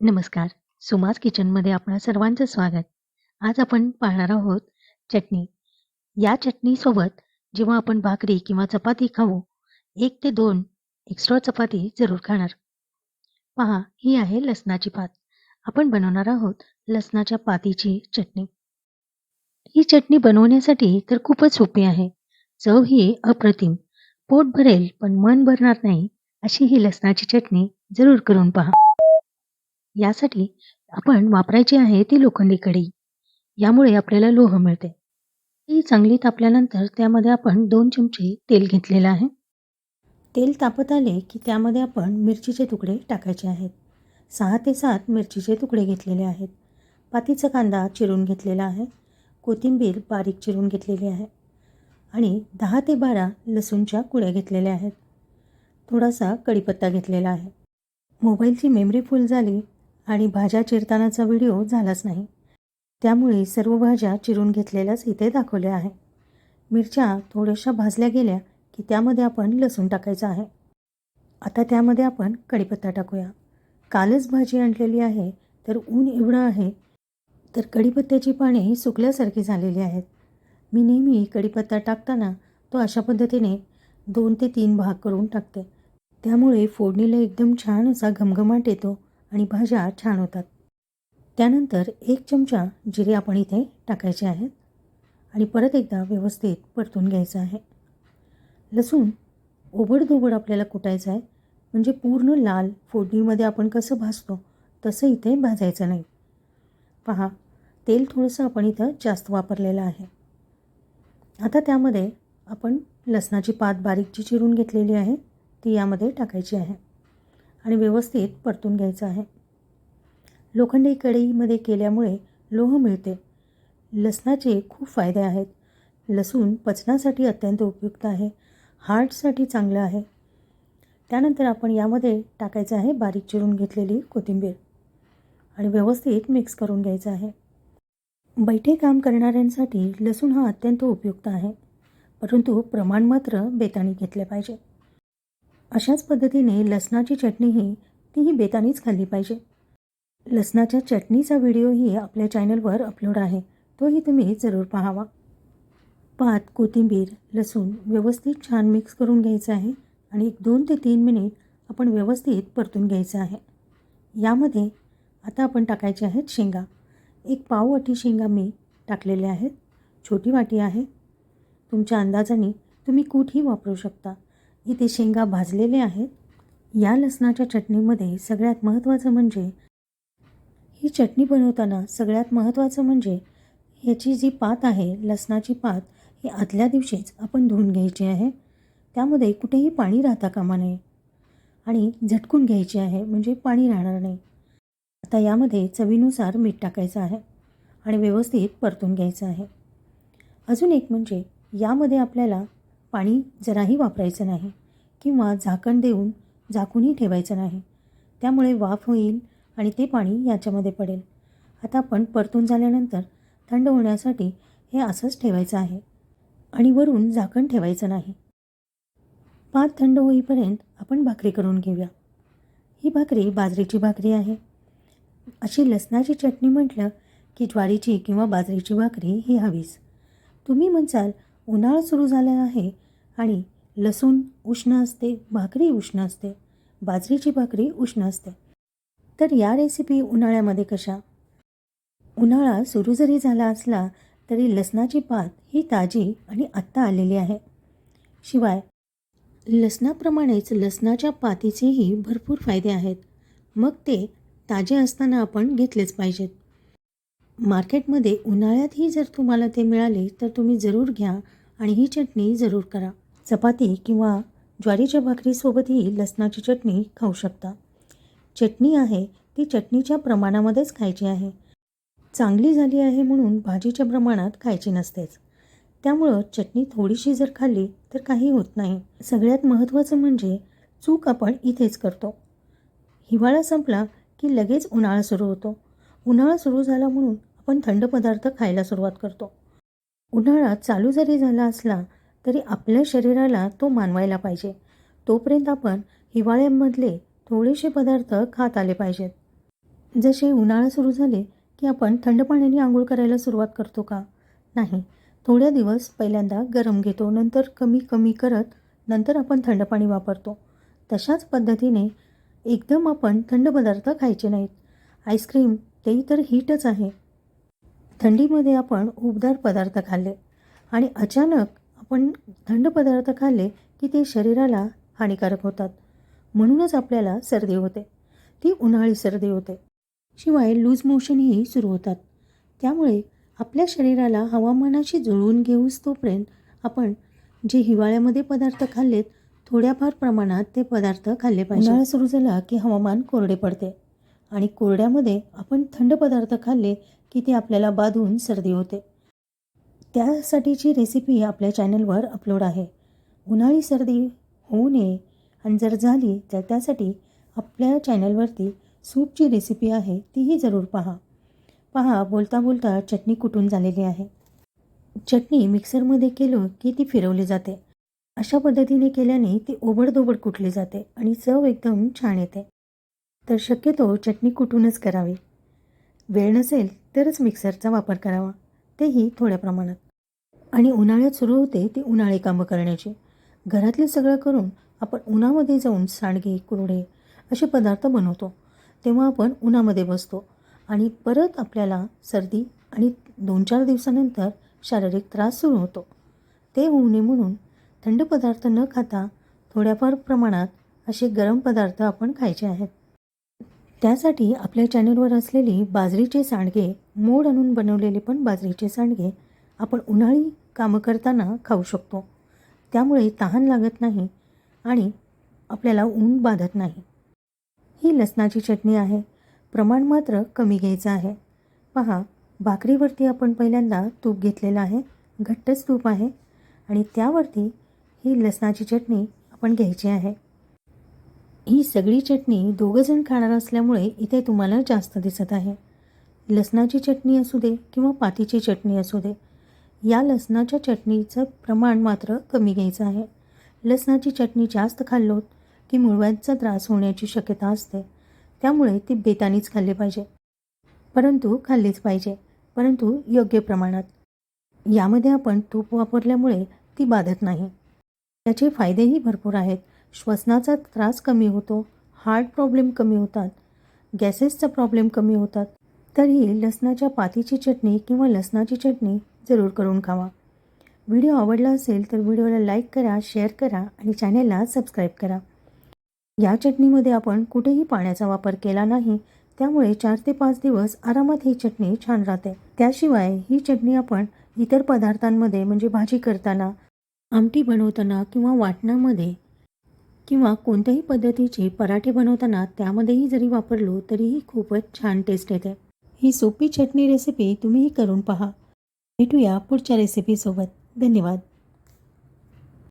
नमस्कार. सुमास किचनमध्ये आपणा सर्वांचं स्वागत. आज आपण पाहणार आहोत चटणी. या चटणीसोबत जेव्हा आपण भाकरी किंवा चपाती खाऊ, एक ते दोन एक्स्ट्रा चपाती जरूर खाणार. पहा, ही आहे लसणाची पात. आपण बनवणार आहोत लसणाच्या पातीची चटणी. ही चटणी बनवण्यासाठी तर खूपच सोपी आहे. चव ही अप्रतिम. पोट भरेल पण मन भरणार नाही अशी ही लसणाची चटणी जरूर करून पहा. यासाठी आपण वापरायची आहे ती लोखंडी कढई. यामुळे आपल्याला लोह मिळते. ती चांगली तापल्यानंतर त्यामध्ये आपण दोन चमचे तेल घेतलेलं आहे. तेल तापत आले की त्यामध्ये आपण मिरचीचे तुकडे टाकायचे आहेत. सहा ते सात मिरचीचे तुकडे घेतलेले आहेत. पातीचा कांदा चिरून घेतलेला आहे. कोथिंबीर बारीक चिरून घेतलेली आहे आणि दहा ते 12 लसूणच्या कुड्या घेतलेल्या आहेत. थोडासा कढीपत्ता घेतलेला आहे. मोबाईलची मेमरी फुल झाली आणि भाज्या चिरतानाचा व्हिडिओ झालाच नाही. त्यामुळे सर्व भाज्या चिरून घेतलेल्याच इथे दाखवल्या आहे. मिरच्या थोड्याशा भाजल्या गेल्या की त्यामध्ये आपण लसूण टाकायचं आहे. आता त्यामध्ये आपण कढीपत्ता टाकूया. कालच भाजी आणलेली आहे तर ऊन एवढं आहे तर कढीपत्त्याची पाने सुकल्यासारखी झालेली आहेत. मी नेहमी कढीपत्ता टाकताना तो अशा पद्धतीने दोन ते तीन भाग करून टाकते. त्यामुळे फोडणीला एकदम छान असा घमघमाट येतो आणि भाज्या छान होतात. त्यानंतर एक चमचा जिरे आपण इथे टाकायचे आहेत आणि परत एकदा व्यवस्थित परतून घ्यायचं आहे. लसूण ओबडधोबड आपल्याला कुटायचं आहे म्हणजे पूर्ण लाल फोडणीमध्ये आपण कसं भाजतो तसं इथे भाजायचं नाही. पहा, तेल थोडंसं आपण इथं जास्त वापरलेलं आहे. आता त्यामध्ये आपण लसणाची पात बारीक जी चिरून घेतलेली आहे ती यामध्ये टाकायची आहे आणि व्यवस्थित परतून घ्यायचं आहे. लोखंडी कढईमध्ये केल्यामुळे लोह मिळते. लसणाचे खूप फायदे आहेत. लसूण पचनासाठी अत्यंत उपयुक्त आहे. हार्टसाठी चांगलं आहे. त्यानंतर आपण यामध्ये टाकायचं आहे बारीक चिरून घेतलेली कोथिंबीर आणि व्यवस्थित मिक्स करून घ्यायचं आहे. बैठे काम करणाऱ्यांसाठी लसूण हा अत्यंत उपयुक्त आहे. परंतु प्रमाण मात्र बेताणी घेतले पाहिजे. अशाच पद्धतीने लसणाची चटणीही तीही बेतानीच खाल्ली पाहिजे. लसणाच्या चटणीचा व्हिडिओही आपल्या चॅनलवर अपलोड आहे. तोही तुम्ही जरूर पाहावा. पात, कोथिंबीर, लसूण व्यवस्थित छान मिक्स करून घ्यायचं आहे आणि एक दोन ते तीन मिनिट आपण व्यवस्थित परतून घ्यायचं आहे. यामध्ये आता आपण टाकायचे आहेत शेंगा. एक पाव वाटी शेंगा मी टाकलेल्या आहेत. छोटी वाटी आहे. तुमच्या अंदाजाने तुम्ही कूटही वापरू शकता. इथे शेंगा भाजलेले आहेत. या लसणाच्या चटणीमध्ये सगळ्यात महत्त्वाचं म्हणजे ही चटणी बनवताना सगळ्यात महत्त्वाचं म्हणजे ह्याची जी पात आहे लसणाची पात ही आदल्या दिवशीच आपण धुवून घ्यायची आहे. त्यामध्ये कुठेही पाणी राहता कामा नये आणि झटकून घ्यायची आहे म्हणजे पाणी राहणार नाही. आता यामध्ये चवीनुसार मीठ टाकायचं आहे आणि व्यवस्थित परतून घ्यायचं आहे. अजून एक म्हणजे यामध्ये आपल्याला पाणी जराही वापरायचं नाही किंवा झाकण देऊन झाकूनही ठेवायचं नाही. त्यामुळे वाफ होईल आणि ते पाणी याच्यामध्ये पडेल. आता आपण परतून झाल्यानंतर थंड होण्यासाठी हे असंच ठेवायचं आहे आणि वरून झाकण ठेवायचं नाही. पात थंड होईपर्यंत आपण भाकरी करून घेऊया. ही भाकरी बाजरीची भाकरी आहे. अशी लसणाची चटणी म्हटलं की ज्वारीची किंवा बाजरीची भाकरी ही हवीच. तुम्ही म्हणसाल उन्हाळा सुरू झाला आहे आणि लसूण उष्ण असते, भाकरी उष्ण असते, बाजरीची भाकरी उष्ण असते. तर या रेसिपी उन्हाळ्यामध्ये कशा? उन्हाळा सुरू जरी झाला असला तरी लसणाची पात ही ताजी आणि आत्ता आलेली आहे. शिवाय लसणाप्रमाणेच लसणाच्या पातीचेही भरपूर फायदे आहेत. मग ते ताजे असताना आपण घेतलेच पाहिजेत. मार्केटमध्ये उन्हाळ्यातही जर तुम्हाला ते मिळाले तर तुम्ही जरूर घ्या आणि ही चटणी जरूर करा. चपाती किंवा ज्वारीच्या भाकरीसोबतही लसणाची चटणी खाऊ शकता. चटणी आहे ती चटणीच्या प्रमाणामध्येच खायची आहे. चांगली झाली आहे म्हणून भाजीच्या प्रमाणात खायची नसतेच. त्यामुळं चटणी थोडीशी जर खाल्ली तर काही होत नाही. सगळ्यात महत्त्वाचं म्हणजे चूक आपण इथेच करतो. हिवाळा संपला की लगेच उन्हाळा सुरू होतो. उन्हाळा सुरू झाला म्हणून आपण थंड पदार्थ खायला सुरुवात करतो. उन्हाळा चालू जरी झाला असला तरी आपल्या शरीराला तो मानवायला पाहिजे. तोपर्यंत आपण हिवाळ्यामधले थोडेसे पदार्थ खात आले पाहिजेत. जसे उन्हाळा सुरू झाले की आपण थंड पाण्याने आंघोळ करायला सुरुवात करतो का? नाही. थोड्या दिवस पहिल्यांदा गरम घेतो नंतर कमी कमी करत नंतर आपण थंड पाणी वापरतो. तशाच पद्धतीने एकदम आपण थंड पदार्थ खायचे नाहीत. आईस्क्रीम तेही तर हीटच आहे. थंडीमध्ये आपण उबदार पदार्थ खाल्ले आणि अचानक आपण थंड पदार्थ खाल्ले की ते शरीराला हानिकारक होतात. म्हणूनच आपल्याला सर्दी होते. ती उन्हाळी सर्दी होते. शिवाय लूज मोशनही सुरू होतात. त्यामुळे आपल्या शरीराला हवामानाशी जुळवून घेऊस तोपर्यंत आपण जे हिवाळ्यामध्ये पदार्थ खाल्लेत थोड्याफार प्रमाणात ते पदार्थ खाल्ले पाहिजे. उन्हाळा सुरू झाला की हवामान कोरडे पडते आणि कोरड्यामध्ये आपण थंड पदार्थ खाल्ले की ते आपल्याला बाधून सर्दी होते. त्यासाठीची रेसिपी आपल्या चॅनलवर अपलोड आहे. उन्हाळी सर्दी होऊ नये आणि जर झाली तर त्यासाठी आपल्या चॅनलवरती सूपची रेसिपी आहे तीही जरूर पहा. पहा बोलता बोलता चटणी कुटून झालेली आहे. चटणी मिक्सरमध्ये केलं की ती फिरवली जाते. अशा पद्धतीने केल्याने ती ओबडधोबड कुटली जाते आणि चव एकदम छान येते. तर शक्यतो चटणी कुटूनच करावी. वेळ नसेल तरच मिक्सरचा वापर करावा. तेही थोड्या प्रमाणात. आणि उन्हाळ्यात सुरू होते ती उन्हाळी कामं करण्याची. घरातलं सगळं करून आपण उन्हामध्ये जाऊन सांडगे कुरडे असे पदार्थ बनवतो. तेव्हा आपण उन्हामध्ये बसतो आणि परत आपल्याला सर्दी आणि दोन चार दिवसानंतर शारीरिक त्रास सुरू होतो. ते होऊ नये म्हणून थंड पदार्थ न खाता थोड्याफार प्रमाणात असे गरम पदार्थ आपण खायचे आहेत. त्यासाठी आपल्या चॅनलवर असलेली बाजरीचे सांडगे मोड आणून बनवलेले पण बाजरीचे सांडगे आपण उन्हाळी कामं करताना खाऊ शकतो. त्यामुळे तहान लागत नाही आणि आपल्याला ऊन बाधत नाही. ही लसणाची चटणी आहे. प्रमाण मात्र कमी घ्यायचं आहे. पहा भाकरीवरती आपण पहिल्यांदा तूप घेतलेलं आहे. घट्टच तूप आहे. आणि त्यावरती ही लसणाची चटणी आपण घ्यायची आहे. ही सगळी चटणी दोघंजण खाणार असल्यामुळे इथे तुम्हाला जास्त दिसत आहे. लसणाची चटणी असू दे किंवा पातीची चटणी असू दे. या लसणाच्या चटणीचं प्रमाण मात्र कमी घ्यायचं आहे. लसणाची चटणी जास्त खाल्लोत की मुळव्यांचा त्रास होण्याची शक्यता असते. त्यामुळे ती बेतानीच खाल्ली पाहिजे. परंतु खाल्लीच पाहिजे. परंतु योग्य प्रमाणात. यामध्ये आपण तूप वापरल्यामुळे ती बाधत नाही. त्याचे फायदेही भरपूर आहेत. श्वसनाचा त्रास कमी होतो. हार्ट प्रॉब्लेम कमी होतात. गॅसेसचा प्रॉब्लेम कमी होतात. तरी लसणाच्या पातीची चटणी किंवा लसणाची चटणी जरूर करून खावा. व्हिडिओ आवडला असेल तर व्हिडिओला लाईक करा शेअर करा आणि चॅनेलला सबस्क्राईब करा. या चटणीमध्ये आपण कुठेही पाण्याचा वापर केला नाही त्यामुळे चार ते पाच दिवस आरामात ही चटणी छान राहते. त्याशिवाय ही चटणी आपण इतर पदार्थांमध्ये म्हणजे भाजी करताना आमटी बनवताना किंवा वाटणामध्ये किंवा कोणत्याही पद्धतीचे पराठे बनवताना त्यामध्येही जरी वापरलो तरीही खूपच छान टेस्ट येते. ही सोपी चटणी रेसिपी तुम्हीही करून पहा. भेटूया पुढच्या रेसिपीसोबत धन्यवाद.